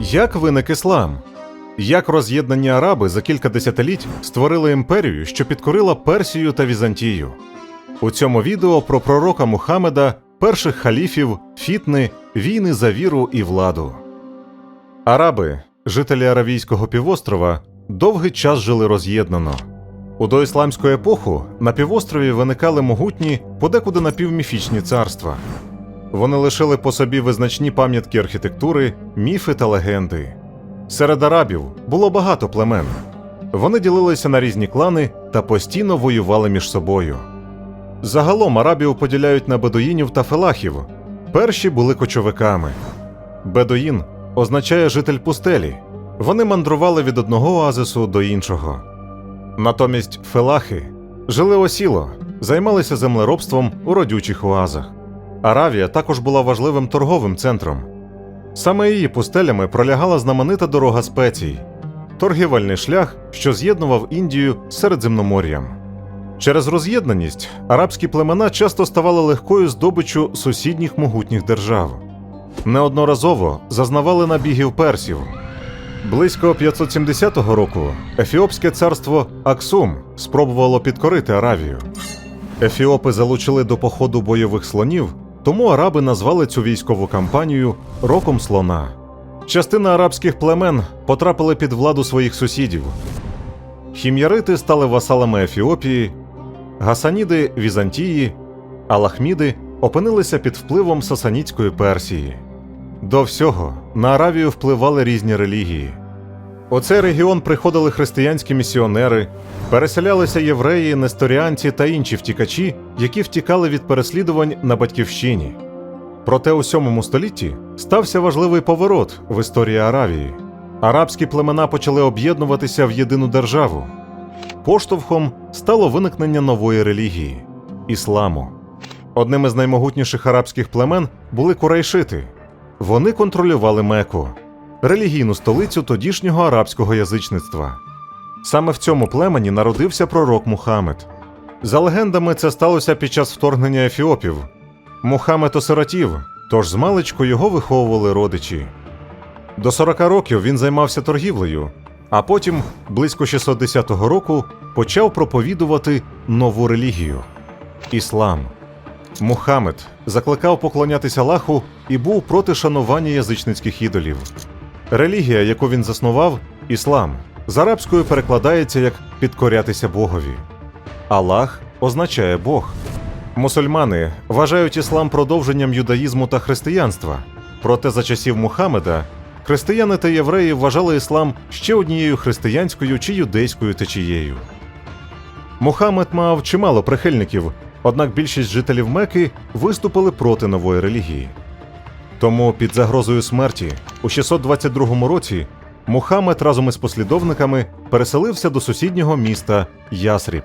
Як виник іслам? Як роз'єднані араби за кілька десятиліть створили імперію, що підкорила Персію та Візантію? У цьому відео про пророка Мухаммеда, перших халіфів, фітни, війни за віру і владу. Араби, жителі Аравійського півострова, довгий час жили роз'єднано. У доісламську епоху на півострові виникали могутні, подекуди напівміфічні царства. Вони лишили по собі визначні пам'ятки архітектури, міфи та легенди. Серед арабів було багато племен. Вони ділилися на різні клани та постійно воювали між собою. Загалом арабів поділяють на бедуїнів та фелахів. Перші були кочовиками. Бедуїн означає житель пустелі. Вони мандрували від одного оазису до іншого. Натомість фелахи жили осіло, займалися землеробством у родючих оазах. Аравія також була важливим торговим центром. Саме її пустелями пролягала знаменита дорога спецій торгівельний шлях, що з'єднував Індію з Середземномор'ям. Через роз'єднаність арабські племена часто ставали легкою здобиччю сусідніх могутніх держав. Неодноразово зазнавали набігів персів. Близько 570 року Ефіопське царство Аксум спробувало підкорити Аравію. Ефіопи залучили до походу бойових слонів, тому араби назвали цю військову кампанію Роком слона. Частина арабських племен потрапили під владу своїх сусідів. Хім'ярити стали васалами Ефіопії, гасаніди Візантії, а лахміди опинилися під впливом сасанітської Персії. До всього на Аравію впливали різні релігії. У цей регіон приходили християнські місіонери, переселялися євреї, несторіанці та інші втікачі, які втікали від переслідувань на батьківщині. Проте у сьомому столітті стався важливий поворот в історії Аравії. Арабські племена почали об'єднуватися в єдину державу. Поштовхом стало виникнення нової релігії ісламу. Одним із наймогутніших арабських племен були курайшити. Вони контролювали Меку, релігійну столицю тодішнього арабського язичництва. Саме в цьому племені народився пророк Мухаммед. За легендами, це сталося під час вторгнення ефіопів. Мухаммед осиротів, тож змалечку його виховували родичі. До 40 років він займався торгівлею, а потім, близько 610 року, почав проповідувати нову релігію іслам. Мухаммед закликав поклонятися Аллаху і був проти шанування язичницьких ідолів. Релігія, яку він заснував, іслам, з арабською перекладається як підкорятися Богові. Аллах означає Бог. Мусульмани вважають іслам продовженням юдаїзму та християнства. Проте за часів Мухаммеда християни та євреї вважали іслам ще однією християнською чи юдейською течією. Мухаммед мав чимало прихильників, однак більшість жителів Меки виступили проти нової релігії. Тому під загрозою смерті у 622 році Мухаммед разом із послідовниками переселився до сусіднього міста Ясріб.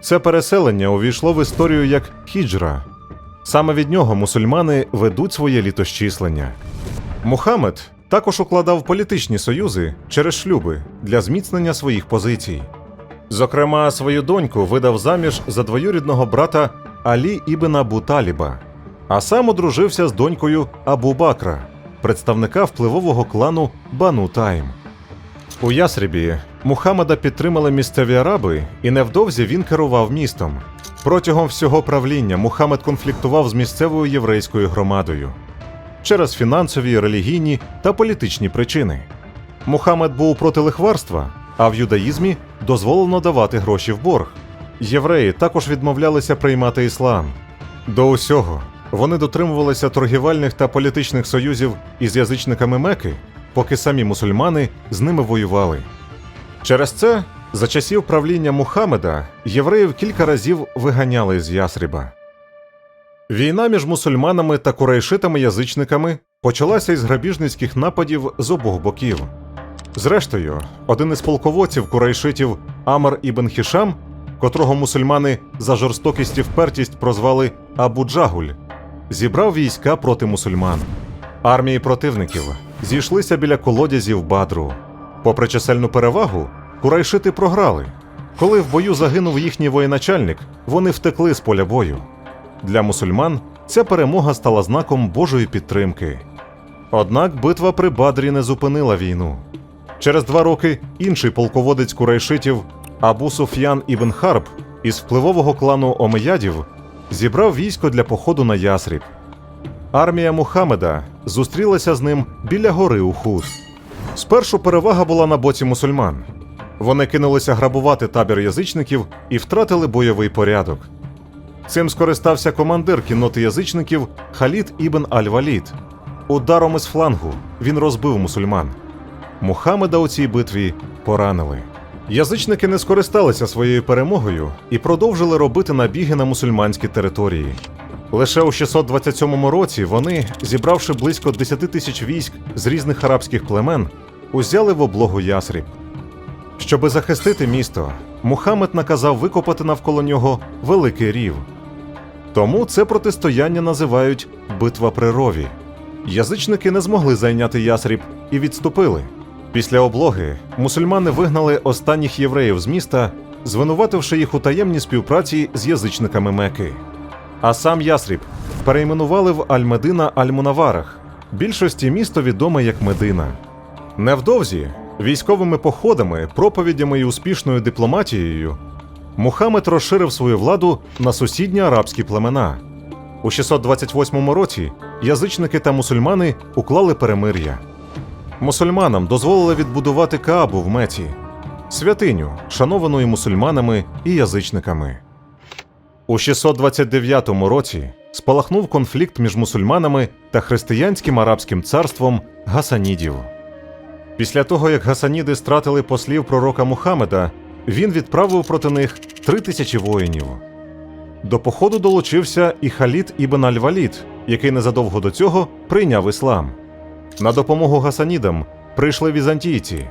Це переселення увійшло в історію як хіджра. Саме від нього мусульмани ведуть своє літощислення. Мухаммед також укладав політичні союзи через шлюби для зміцнення своїх позицій. Зокрема, свою доньку видав заміж за двоюрідного брата Алі ібн Абу Таліба, а сам одружився з донькою Абу Бакра, представника впливового клану Бану Тайм. У Ясрібі Мухаммеда підтримали місцеві араби, і невдовзі він керував містом. Протягом всього правління Мухаммед конфліктував з місцевою єврейською громадою через фінансові, релігійні та політичні причини. Мухаммед був проти лихварства, а в юдаїзмі дозволено давати гроші в борг. Євреї також відмовлялися приймати іслам. До усього вони дотримувалися торгівельних та політичних союзів із язичниками Меки, поки самі мусульмани з ними воювали. Через це, за часів правління Мухаммеда, євреїв кілька разів виганяли з Ясріба. Війна між мусульманами та курайшитами-язичниками почалася із грабіжницьких нападів з обох боків. Зрештою, один із полководців курайшитів Амр ібн Хішам, котрого мусульмани за жорстокість і впертість прозвали Абу Джагуль, зібрав війська проти мусульман. Армії противників зійшлися біля колодязів Бадру. Попри чисельну перевагу, курайшити програли. Коли в бою загинув їхній воєначальник, вони втекли з поля бою. Для мусульман ця перемога стала знаком Божої підтримки. Однак битва при Бадрі не зупинила війну. Через два роки інший полководець курайшитів Абу Суф'ян Ібн Харб із впливового клану Омеядів зібрав військо для походу на Ясріб. Армія Мухаммеда зустрілася з ним біля гори Ухуд. Спершу перевага була на боці мусульман. Вони кинулися грабувати табір язичників і втратили бойовий порядок. Цим скористався командир кінноти язичників Халід Ібн Аль-Валід. Ударом із флангу він розбив мусульман. Мухаммеда у цій битві поранили. Язичники не скористалися своєю перемогою і продовжили робити набіги на мусульманські території. Лише у 627 році вони, зібравши близько 10 тисяч військ з різних арабських племен, узяли в облогу Ясріб. Щоби захистити місто, Мухаммед наказав викопати навколо нього великий рів. Тому це протистояння називають Битва при рові. Язичники не змогли зайняти Ясріб і відступили. Після облоги мусульмани вигнали останніх євреїв з міста, звинувативши їх у таємній співпраці з язичниками Меки. А сам Ясріб перейменували в Аль-Медина Аль-Мунаварах. Більшості місто відоме як Медина. Невдовзі військовими походами, проповідями і успішною дипломатією Мухаммед розширив свою владу на сусідні арабські племена. У 628 році язичники та мусульмани уклали перемир'я. Мусульманам дозволили відбудувати Каабу в Меці, святиню, шановану і мусульманами і язичниками. У 629 році спалахнув конфлікт між мусульманами та християнським арабським царством Гасанідів. Після того, як Гасаніди стратили послів пророка Мухаммеда, він відправив проти них три тисячі воїнів. До походу долучився і Халід Ібн Аль-Валід, який незадовго до цього прийняв іслам. На допомогу Гасанідам прийшли візантійці.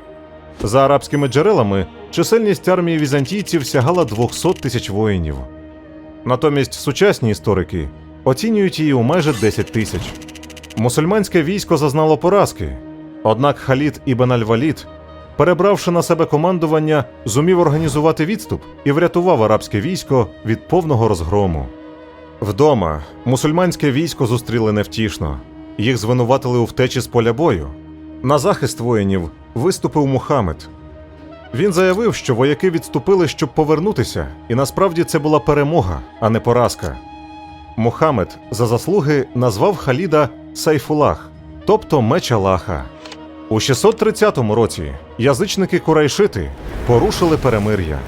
За арабськими джерелами чисельність армії візантійців сягала 200 тисяч воїнів. Натомість сучасні історики оцінюють її у майже 10 тисяч. Мусульманське військо зазнало поразки, однак Халід Ібн Аль-Валід, перебравши на себе командування, зумів організувати відступ і врятував арабське військо від повного розгрому. Вдома мусульманське військо зустріли невтішно. Їх звинуватили у втечі з поля бою. На захист воїнів виступив Мухаммед. Він заявив, що вояки відступили, щоб повернутися, і насправді це була перемога, а не поразка. Мухаммед за заслуги назвав Халіда Сайфулах, тобто меч Аллаха. У 630 році язичники Курайшити порушили перемир'я.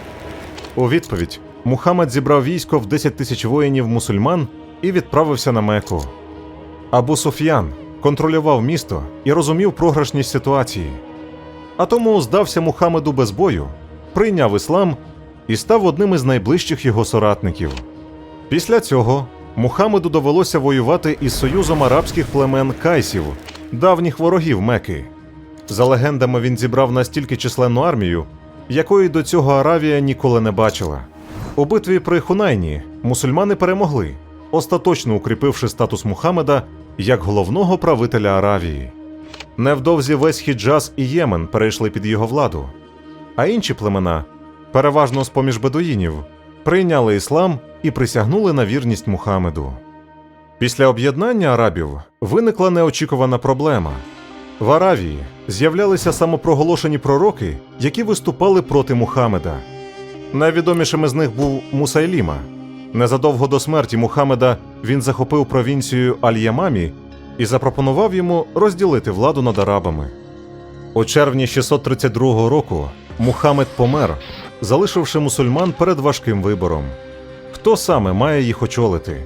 У відповідь Мухаммед зібрав військо в 10 тисяч воїнів мусульман і відправився на Меку. Абу Суф'ян контролював місто і розумів програшність ситуації. А тому здався Мухаммеду без бою, прийняв іслам і став одним із найближчих його соратників. Після цього Мухаммеду довелося воювати із союзом арабських племен кайсів, давніх ворогів Меки. За легендами, він зібрав настільки численну армію, якої до цього Аравія ніколи не бачила. У битві при Хунайні мусульмани перемогли, остаточно укріпивши статус Мухаммеда як головного правителя Аравії. Невдовзі весь Хіджаз і Ємен перейшли під його владу, а інші племена, переважно з поміж бедуїнів, прийняли іслам і присягнули на вірність Мухаммеду. Після об'єднання арабів виникла неочікувана проблема. В Аравії з'являлися самопроголошені пророки, які виступали проти Мухаммеда. Найвідомішим із них був Мусайліма. Незадовго до смерті Мухаммеда він захопив провінцію Аль-Ямамі і запропонував йому розділити владу над арабами. У червні 632 року Мухаммед помер, залишивши мусульман перед важким вибором. Хто саме має їх очолити?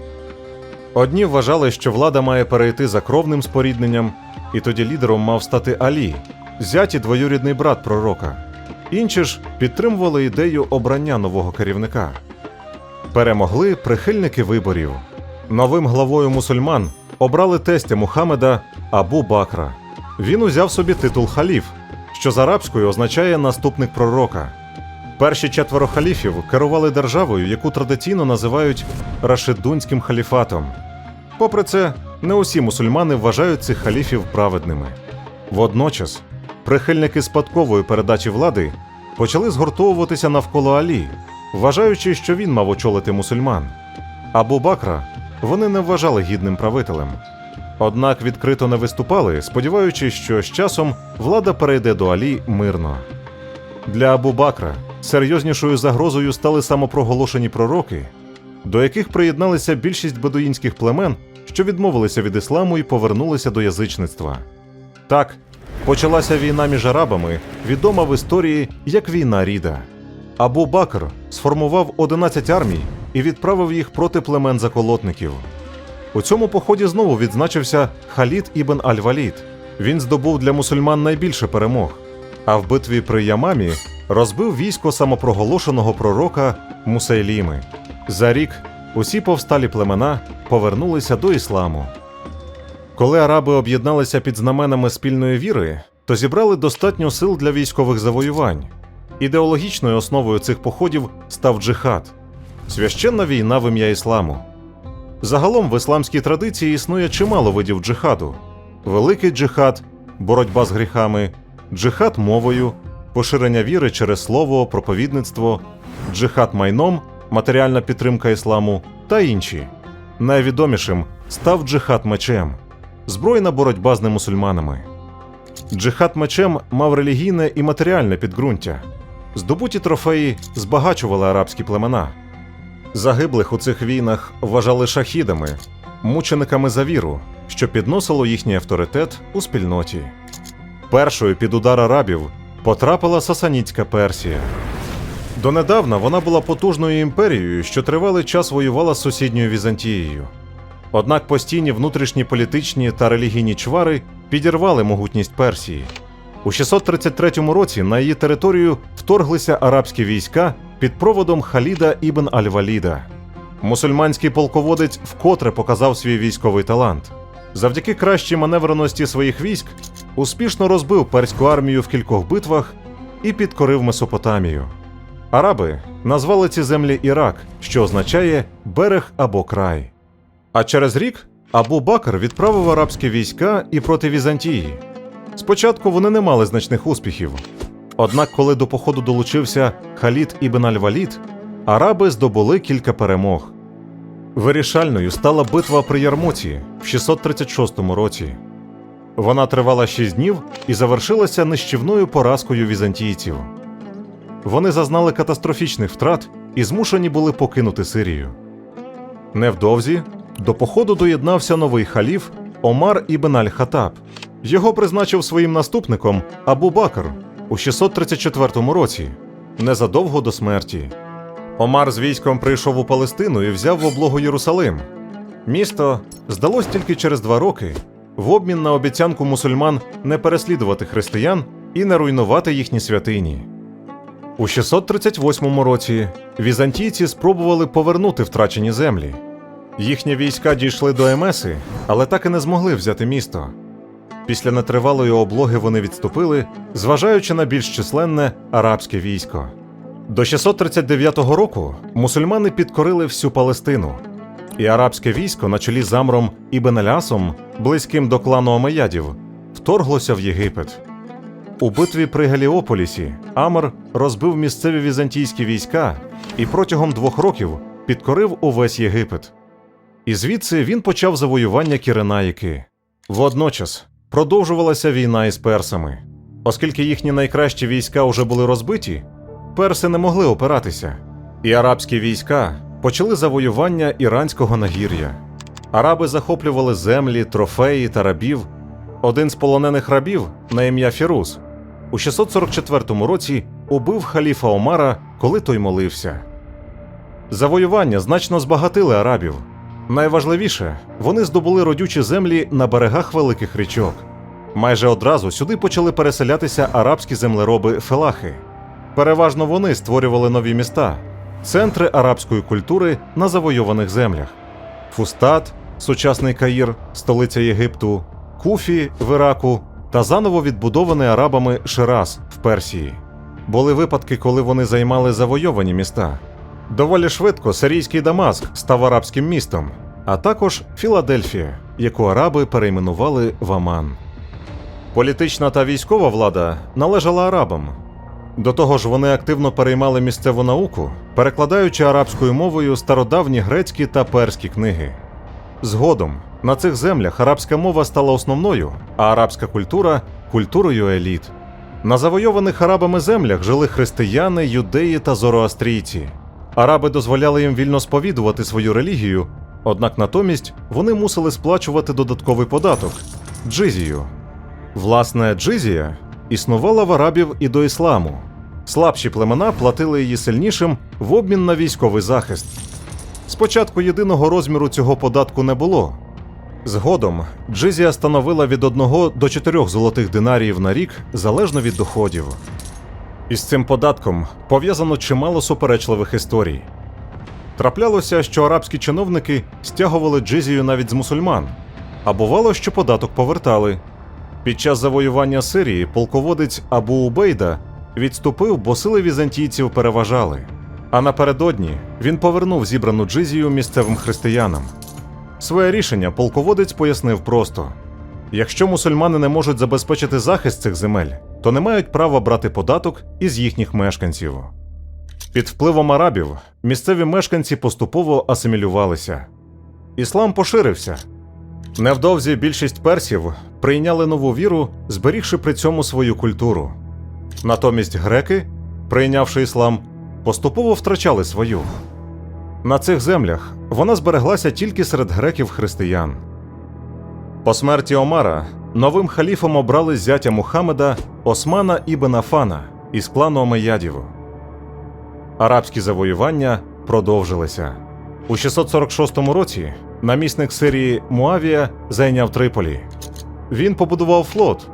Одні вважали, що влада має перейти за кровним спорідненням, і тоді лідером мав стати Алі, зять і двоюрідний брат пророка. Інші ж підтримували ідею обрання нового керівника. Перемогли прихильники виборів. Новим главою мусульман обрали тестя Мухаммеда Абу Бакра. Він узяв собі титул халіф, що з арабською означає наступник пророка. Перші четверо халіфів керували державою, яку традиційно називають Рашидунським халіфатом. Попри це, не усі мусульмани вважають цих халіфів праведними. Водночас, прихильники спадкової передачі влади почали згуртовуватися навколо Алі, вважаючи, що він мав очолити мусульман. Абу Бакра вони не вважали гідним правителем. Однак відкрито не виступали, сподіваючись, що з часом влада перейде до Алі мирно. Для Абу Бакра серйознішою загрозою стали самопроголошені пророки, до яких приєдналися більшість бедуїнських племен, що відмовилися від ісламу і повернулися до язичництва. Так, почалася війна між арабами, відома в історії як війна Ріда. Абу Бакр сформував 11 армій і відправив їх проти племен заколотників. У цьому поході знову відзначився Халід ібн Аль-Валід. Він здобув для мусульман найбільше перемог, а в битві при Ямамі розбив військо самопроголошеного пророка Мусейліми. За рік усі повсталі племена повернулися до ісламу. Коли араби об'єдналися під знаменами спільної віри, то зібрали достатньо сил для військових завоювань. Ідеологічною основою цих походів став джихад священна війна в ім'я ісламу. Загалом в ісламській традиції існує чимало видів джихаду: великий джихад, боротьба з гріхами, джихад мовою, поширення віри через слово, проповідництво, джихад майном, матеріальна підтримка ісламу та інші. Найвідомішим став джихад мечем збройна боротьба з немусульманами. Джихад мечем мав релігійне і матеріальне підґрунтя. Здобуті трофеї збагачували арабські племена. Загиблих у цих війнах вважали шахідами, мучениками за віру, що підносило їхній авторитет у спільноті. Першою під удар арабів потрапила Сасанітська Персія. Донедавна вона була потужною імперією, що тривалий час воювала з сусідньою Візантією. Однак постійні внутрішні політичні та релігійні чвари підірвали могутність Персії. У 633 році на її територію вторглися арабські війська під проводом Халіда ібн Аль-Валіда. Мусульманський полководець вкотре показав свій військовий талант. Завдяки кращій маневреності своїх військ успішно розбив перську армію в кількох битвах і підкорив Месопотамію. Араби назвали ці землі Ірак, що означає берег або край. А через рік Абу Бакр відправив арабські війська і проти Візантії. Спочатку вони не мали значних успіхів. Однак, коли до походу долучився Халід ібн Аль-Валід, араби здобули кілька перемог. Вирішальною стала битва при Ярмуці в 636 році. Вона тривала 6 днів і завершилася нищівною поразкою візантійців. Вони зазнали катастрофічних втрат і змушені були покинути Сирію. Невдовзі до походу доєднався новий халіф Омар ібн Аль-Хатаб. Його призначив своїм наступником Абу Бакр у 634 році, незадовго до смерті. Омар з військом прийшов у Палестину і взяв в облогу Єрусалим. Місто здалось тільки через два роки в обмін на обіцянку мусульман не переслідувати християн і не руйнувати їхні святині. У 638 році візантійці спробували повернути втрачені землі. Їхні війська дійшли до Емеси, але так і не змогли взяти місто. Після нетривалої облоги вони відступили, зважаючи на більш численне арабське військо. До 639 року мусульмани підкорили всю Палестину, і арабське військо на чолі з Амром Ібн Алясом, близьким до клану Омеядів, вторглося в Єгипет. У битві при Геліополісі Амр розбив місцеві візантійські війська і протягом двох років підкорив увесь Єгипет. І звідси він почав завоювання Кіренаїки. Водночас продовжувалася війна із персами. Оскільки їхні найкращі війська уже були розбиті, перси не могли опиратися, і арабські війська почали завоювання іранського нагір'я. Араби захоплювали землі, трофеї та рабів. Один з полонених рабів на ім'я Фірус у 644 році убив халіфа Омара, коли той молився. Завоювання значно збагатили арабів. Найважливіше, вони здобули родючі землі на берегах великих річок. Майже одразу сюди почали переселятися арабські землероби фелахи. Переважно вони створювали нові міста, центри арабської культури на завойованих землях: Фустат, сучасний Каїр, столиця Єгипту, Куфі в Іраку та заново відбудований арабами Шираз в Персії. Були випадки, коли вони займали завойовані міста. Доволі швидко сирійський Дамаск став арабським містом, а також Філадельфія, яку араби перейменували в Аман. Політична та військова влада належала арабам. До того ж, вони активно переймали місцеву науку, перекладаючи арабською мовою стародавні грецькі та перські книги. Згодом На цих землях арабська мова стала основною, а арабська культура культурою еліт. На завойованих арабами землях жили християни, юдеї та зороастрійці. Араби дозволяли їм вільно сповідувати свою релігію, однак натомість вони мусили сплачувати додатковий податок джизію. Власне, джизія існувала в арабів і до ісламу. Слабші племена платили її сильнішим в обмін на військовий захист. Спочатку єдиного розміру цього податку не було. Згодом джизія становила від 1 до 4 золотих динаріїв на рік залежно від доходів. Із цим податком пов'язано чимало суперечливих історій. Траплялося, що арабські чиновники стягували джизію навіть з мусульман, а бувало, що податок повертали. Під час завоювання Сирії полководець Абу Убейда відступив, бо сили візантійців переважали. А напередодні він повернув зібрану джизію місцевим християнам. Своє рішення полководець пояснив просто: якщо мусульмани не можуть забезпечити захист цих земель, то не мають права брати податок із їхніх мешканців. Під впливом арабів місцеві мешканці поступово асимілювалися. Іслам поширився. Невдовзі більшість персів прийняли нову віру, зберігши при цьому свою культуру. Натомість греки, прийнявши іслам, поступово втрачали свою. На цих землях вона збереглася тільки серед греків-християн. По смерті Омара новим халіфом обрали зятя Мухаммеда Османа ібн Афана із клану Омеядів. Арабські завоювання продовжилися. У 646 році намісник Сирії Муавія зайняв Триполі. Він побудував флот.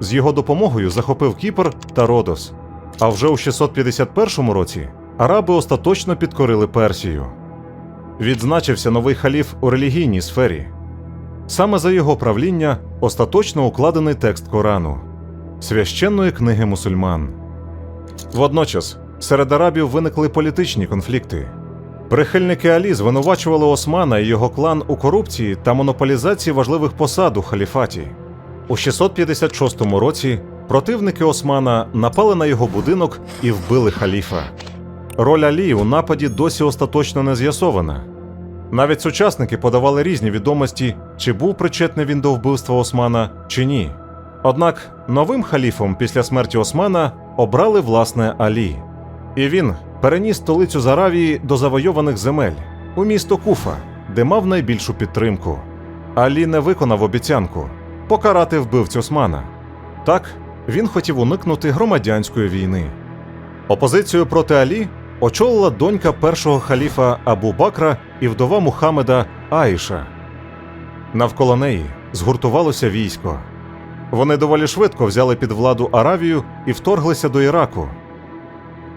З його допомогою захопив Кіпр та Родос. А вже у 651 році араби остаточно підкорили Персію. Відзначився новий халіф у релігійній сфері. Саме за його правління остаточно укладений текст Корану священної книги мусульман. Водночас серед арабів виникли політичні конфлікти. Прихильники Алі звинувачували Османа і його клан у корупції та монополізації важливих посад у халіфаті. У 656 році противники Османа напали на його будинок і вбили халіфа. Роль Алі у нападі досі остаточно не з'ясована. Навіть сучасники подавали різні відомості, чи був причетний він до вбивства Османа, чи ні. Однак новим халіфом після смерті Османа обрали власне Алі. І він переніс столицю з Аравії до завойованих земель у місто Куфа, де мав найбільшу підтримку. Алі не виконав обіцянку покарати вбивцю Османа. Так, він хотів уникнути громадянської війни. Опозицію проти Алі очолила донька першого халіфа Абу Бакра і вдова Мухаммеда Аїша. Навколо неї згуртувалося військо. Вони доволі швидко взяли під владу Аравію і вторглися до Іраку.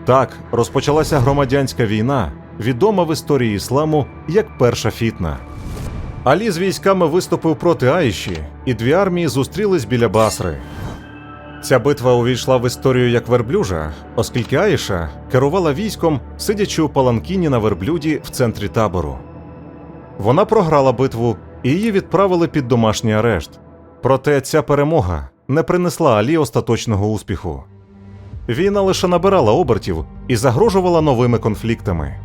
Так розпочалася громадянська війна, відома в історії ісламу як Перша фітна. Алі з військами виступив проти Аїші, і дві армії зустрілись біля Басри. Ця битва увійшла в історію як верблюжа, оскільки Аїша керувала військом, сидячи у паланкіні на верблюді в центрі табору. Вона програла битву її відправили під домашній арешт. Проте ця перемога не принесла Алі остаточного успіху. Війна лише набирала обертів і загрожувала новими конфліктами.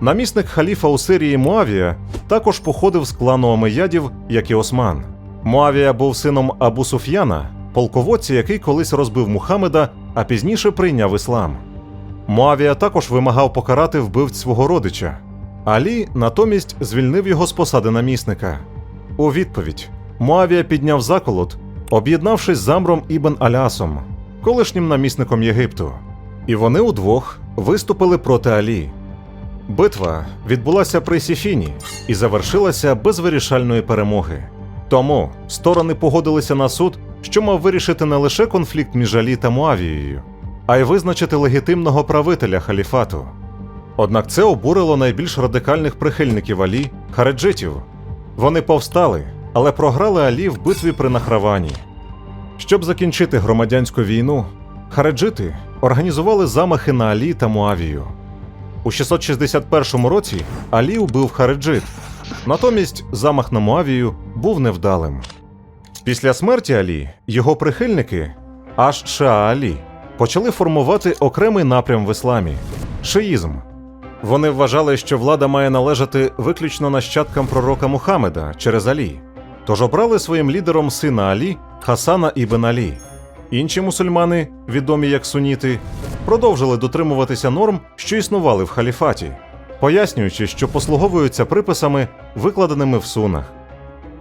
Намісник халіфа у Сирії Муавія також походив з клану Омеядів, як і Осман. Муавія був сином Абу Суф'яна, полководця, який колись розбив Мухаммеда, а пізніше прийняв іслам. Муавія також вимагав покарати вбивць свого родича. Алі натомість звільнив його з посади намісника. У відповідь Муавія підняв заколот, об'єднавшись з Амром Ібн Алясом, колишнім намісником Єгипту. І вони удвох виступили проти Алі. Битва відбулася при Сіфіні і завершилася без вирішальної перемоги. Тому сторони погодилися на суд, що мав вирішити не лише конфлікт між Алі та Муавією, а й визначити легітимного правителя халіфату. Однак це обурило найбільш радикальних прихильників Алі хареджитів. Вони повстали, але програли Алі в битві при Нахравані. Щоб закінчити громадянську війну, хареджити організували замахи на Алі та Муавію. У 661 році Алі убив Хареджит. Натомість замах на Муавію був невдалим. Після смерті Алі його прихильники аж Ша Алі почали формувати окремий напрям в ісламі шиїзм. Вони вважали, що влада має належати виключно нащадкам пророка Мухаммеда через Алі, тож обрали своїм лідером сина Алі Хасана ібн Алі. Інші мусульмани, відомі як суніти, продовжили дотримуватися норм, що існували в халіфаті, пояснюючи, що послуговуються приписами, викладеними в сунах.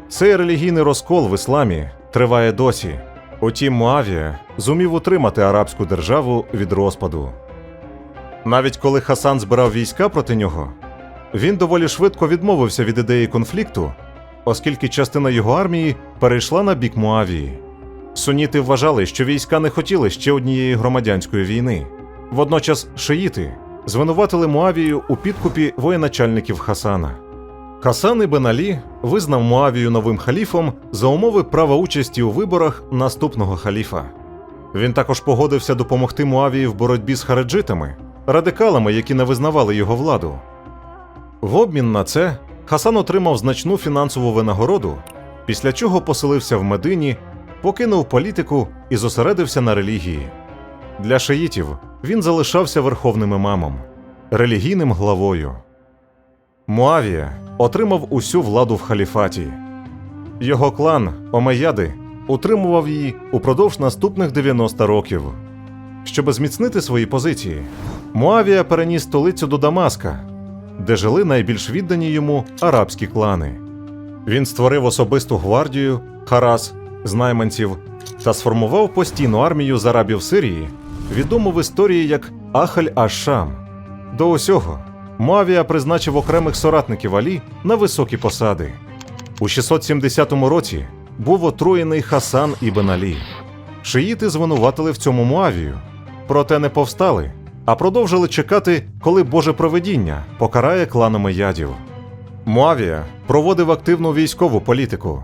Цей релігійний розкол в ісламі триває досі. Утім, Муавія зумів утримати арабську державу від розпаду. Навіть коли Хасан збирав війська проти нього, він доволі швидко відмовився від ідеї конфлікту, оскільки частина його армії перейшла на бік Муавії. Суніти вважали, що війська не хотіли ще однієї громадянської війни. Водночас шиїти звинуватили Муавію у підкупі воєначальників Хасана. Хасан ібн Алі визнав Муавію новим халіфом за умови права участі у виборах наступного халіфа. Він також погодився допомогти Муавії в боротьбі з хареджитами, радикалами, які не визнавали його владу. В обмін на це Хасан отримав значну фінансову винагороду, після чого поселився в Медині, покинув політику і зосередився на релігії. Для шиїтів він залишався верховним імамом, релігійним главою. Муавія отримав усю владу в халіфаті. Його клан Омеяди утримував її упродовж наступних 90 років. Щоб зміцнити свої позиції, Муавія переніс столицю до Дамаска, де жили найбільш віддані йому арабські клани. Він створив особисту гвардію, харас з найманців та сформував постійну армію з арабів Сирії, відому в історії як Ахаль Аш-Шам. До усього Муавія призначив окремих соратників Алі на високі посади. У 670 році був отруєний Хасан ібн Алі. Шиїти звинуватили в цьому Муавію, проте не повстали, а продовжили чекати, коли Боже провидіння покарає кланами ядів. Муавія проводив активну військову політику,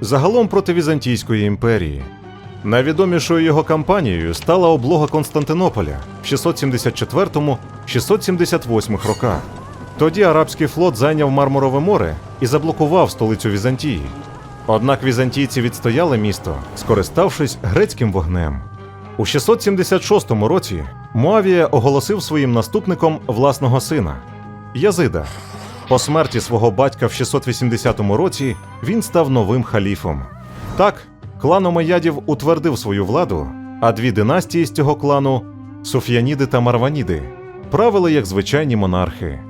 загалом проти Візантійської імперії. Найвідомішою його кампанією стала облога Константинополя в 674-678 роках. Тоді арабський флот зайняв Мармурове море і заблокував столицю Візантії. Однак візантійці відстояли місто, скориставшись грецьким вогнем. У 676 році Муавія оголосив своїм наступником власного сина Язида. По смерті свого батька в 680 році він став новим халіфом. Так, клан Омеядів утвердив свою владу, а дві династії з цього клану Суф'яніди та Марваніди правили як звичайні монархи.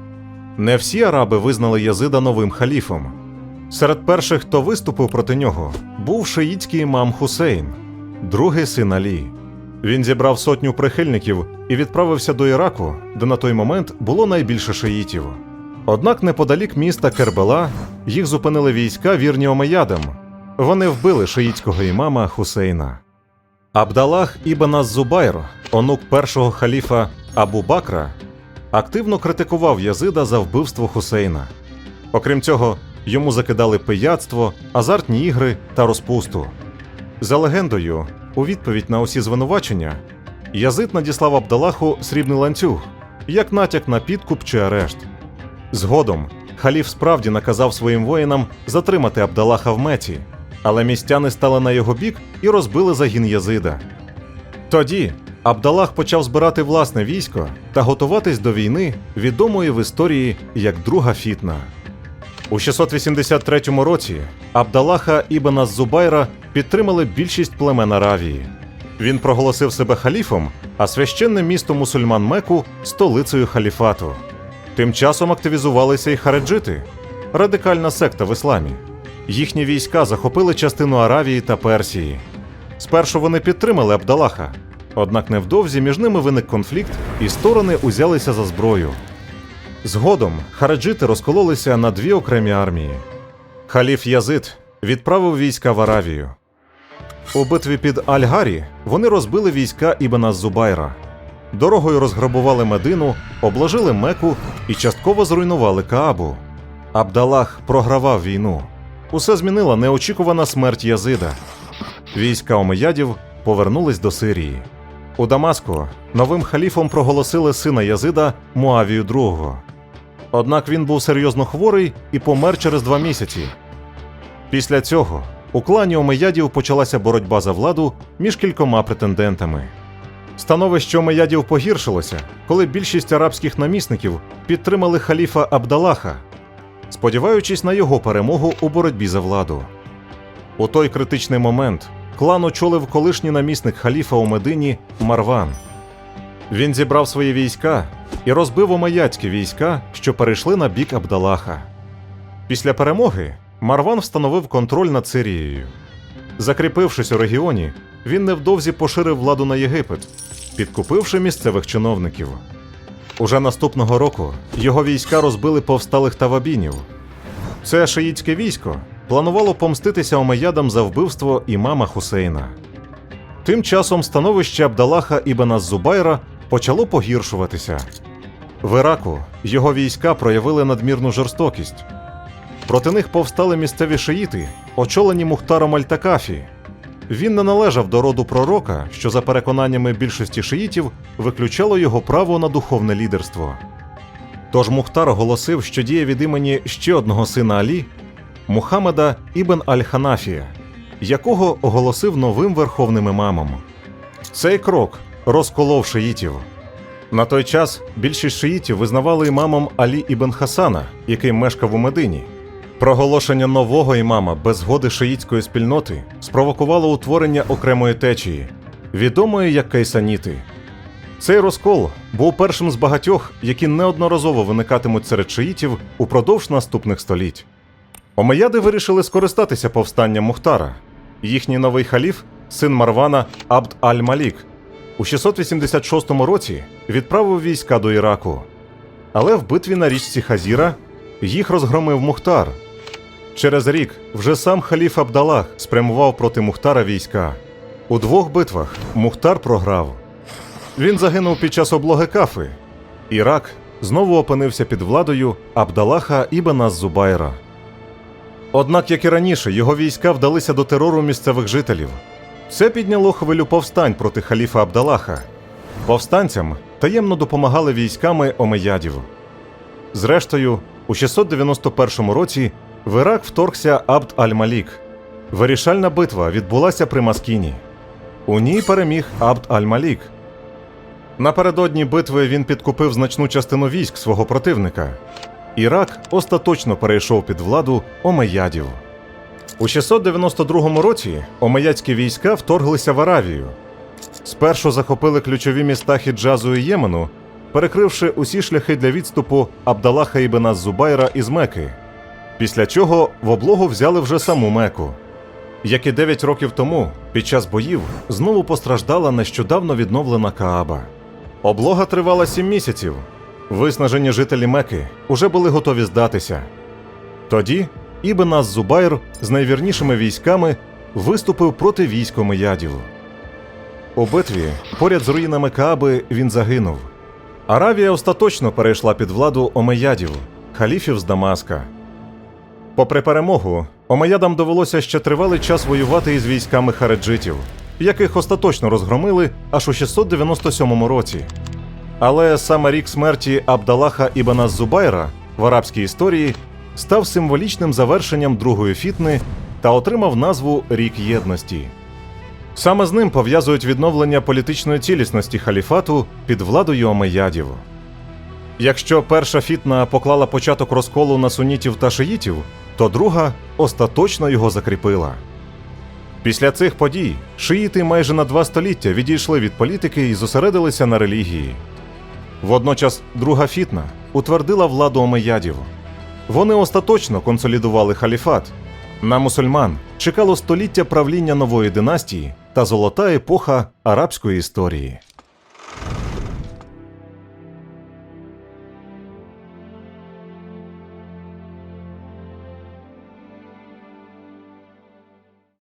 Не всі араби визнали Язида новим халіфом. Серед перших, хто виступив проти нього, був шиїтський імам Хусейн, другий син Алі. Він зібрав сотню прихильників і відправився до Іраку, де на той момент було найбільше шиїтів. Однак неподалік міста Кербела їх зупинили війська вірні омеядам. Вони вбили шиїтського імама Хусейна. Абдалах Ібн Аз-Зубайр, онук першого халіфа Абу Бакра, активно критикував Язида за вбивство Хусейна. Окрім цього, йому закидали пияцтво, азартні ігри та розпусту. За легендою, у відповідь на усі звинувачення, Язид надіслав Абдалаху срібний ланцюг, як натяк на підкуп чи арешт. Згодом халіф справді наказав своїм воїнам затримати Абдалаха в меті, але містяни стали на його бік і розбили загін Язида. Тоді Абдалах почав збирати власне військо та готуватись до війни, відомої в історії як Друга Фітна. У 683 році Абдалаха Ібн Аз-Зубайра підтримали більшість племен Аравії. Він проголосив себе халіфом, а священне місто мусульман Меку столицею халіфату. Тим часом активізувалися і хареджити радикальна секта в ісламі. Їхні війська захопили частину Аравії та Персії. Спершу вони підтримали Абдалаха, однак невдовзі між ними виник конфлікт, і сторони узялися за зброю. Згодом хараджити розкололися на дві окремі армії. Халіф Язид відправив війська в Аравію. У битві під Аль-Гарі вони розбили війська Ібн Зубайра. Дорогою розграбували Медину, обложили Меку і частково зруйнували Каабу. Абдалах програвав війну. Усе змінила неочікувана смерть Язида. Війська омеядів повернулись до Сирії. У Дамаску новим халіфом проголосили сина Язида Муавію II. Однак він був серйозно хворий і помер через два місяці. Після цього у клані Омеядів почалася боротьба за владу між кількома претендентами. Становище омеядів погіршилося, коли більшість арабських намісників підтримали халіфа Абдалаха, сподіваючись на його перемогу у боротьбі за владу. У той критичний момент клан очолив колишній намісник халіфа у Медині Марван. Він зібрав свої війська і розбив омеядські війська, що перейшли на бік Абдалаха. Після перемоги Марван встановив контроль над Сирією. Закріпившись у регіоні, він невдовзі поширив владу на Єгипет, підкупивши місцевих чиновників. Уже наступного року його війська розбили повсталих тавабінів. Це шиїтське військо планувало помститися омеядам за вбивство імама Хусейна. Тим часом становище Абдалаха Ібн Зубайра почало погіршуватися. В Іраку його війська проявили надмірну жорстокість. Проти них повстали місцеві шиїти, очолені Мухтаром Альтакафі. Він не належав до роду пророка, що, за переконаннями більшості шиїтів, виключало його право на духовне лідерство. Тож Мухтар оголосив, що діє від імені ще одного сина Алі Мухаммеда Ібн Аль-Ханафія, якого оголосив новим верховним імамом. Цей крок розколов шиїтів. На той час більшість шиїтів визнавали імамом Алі ібн Хасана, який мешкав у Медині. Проголошення нового імама без згоди шиїтської спільноти спровокувало утворення окремої течії, відомої як кайсаніти. Цей розкол був першим з багатьох, які неодноразово виникатимуть серед шиїтів упродовж наступних століть. Омеяди вирішили скористатися повстанням Мухтара. Їхній новий халіф, син Марвана Абд аль-Малік, у 686 році відправив війська до Іраку. Але в битві на річці Хазіра їх розгромив Мухтар. Через рік вже сам халіф Абдалах спрямував проти Мухтара війська. У двох битвах Мухтар програв. Він загинув під час облоги Кафи. Ірак знову опинився під владою Абдалаха Ібн Зубайра. Однак, як і раніше, його війська вдалися до терору місцевих жителів. Це підняло хвилю повстань проти халіфа Абдалаха. Повстанцям таємно допомагали військами омеядів. Зрештою, у 691 році в Ірак вторгся Абд аль-Малік. Вирішальна битва відбулася при Маскіні. У ній переміг Абд аль-Малік. Напередодні битви він підкупив значну частину військ свого противника. Ірак остаточно перейшов під владу омеядів. У 692 році омеядські війська вторглися в Аравію. Спершу захопили ключові міста Хіджазу і Ємену, перекривши усі шляхи для відступу Абдалаха ібн Зубайра із Меки. Після чого в облогу взяли вже саму Меку. Як і 9 років тому, під час боїв знову постраждала нещодавно відновлена Кааба. Облога тривала 7 місяців. Виснажені жителі Меки уже були готові здатися. Тоді Ібн Аз-Зубайр з найвірнішими військами виступив проти військ омеядів. У битві поряд з руїнами Кааби він загинув. Аравія остаточно перейшла під владу омеядів, халіфів з Дамаска. Попри перемогу, омеядам довелося ще тривалий час воювати із військами хареджитів, яких остаточно розгромили аж у 697 році. Але саме рік смерті Абдалаха Ібн Зубайра в арабській історії став символічним завершенням другої фітни та отримав назву Рік Єдності. Саме з ним пов'язують відновлення політичної цілісності халіфату під владою омеядів. Якщо перша фітна поклала початок розколу на сунітів та шиїтів, то друга остаточно його закріпила. Після цих подій шиїти майже на два століття відійшли від політики і зосередилися на релігії. Водночас друга фітна утвердила владу омеядів. Вони остаточно консолідували халіфат. На мусульман чекало століття правління нової династії та золота епоха арабської історії.